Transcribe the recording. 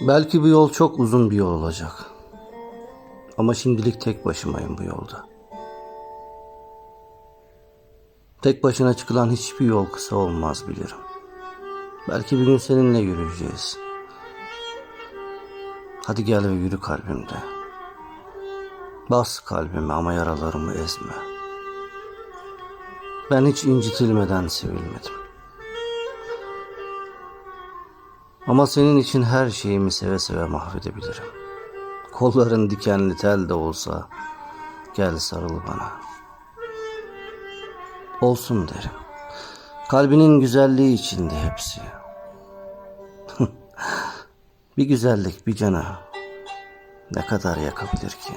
Belki bu yol çok uzun bir yol olacak. Ama şimdilik tek başımayım bu yolda. Tek başına çıkılan hiçbir yol kısa olmaz bilirim. Belki bir gün seninle yürüyeceğiz. Hadi gel ve yürü kalbimde. Bas kalbime ama yaralarımı ezme. Ben hiç incitilmeden sevilmedim. Ama senin için her şeyimi seve seve mahvedebilirim. Kolların dikenli tel de olsa gel sarıl bana. Olsun derim. Kalbinin güzelliği içinde hepsi. bir güzellik bir cana ne kadar yakabilir ki?